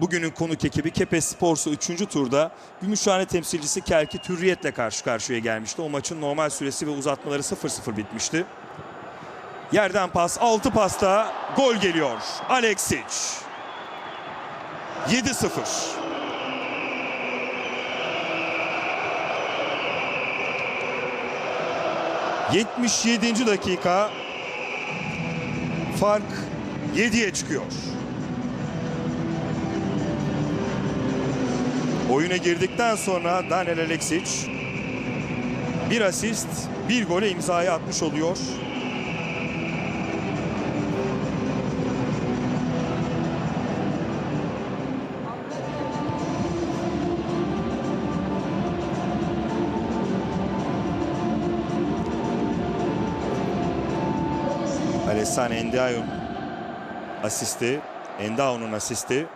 Bugünün konuk ekibi Kepes Sporsu 3. turda Gümüşhane temsilcisi Kerki Hürriyet'le karşı karşıya gelmişti. O maçın normal süresi ve uzatmaları 0-0 bitmişti. Yerden pas, 6 pasta gol geliyor. Alexic. 7-0. ...77. dakika... ...fark 7'ye çıkıyor. Oyuna girdikten sonra Daniel Alexic... ...bir asist, bir gole imzayı atmış oluyor. Alessane Endiao'nun asisti, Endao'nun asisti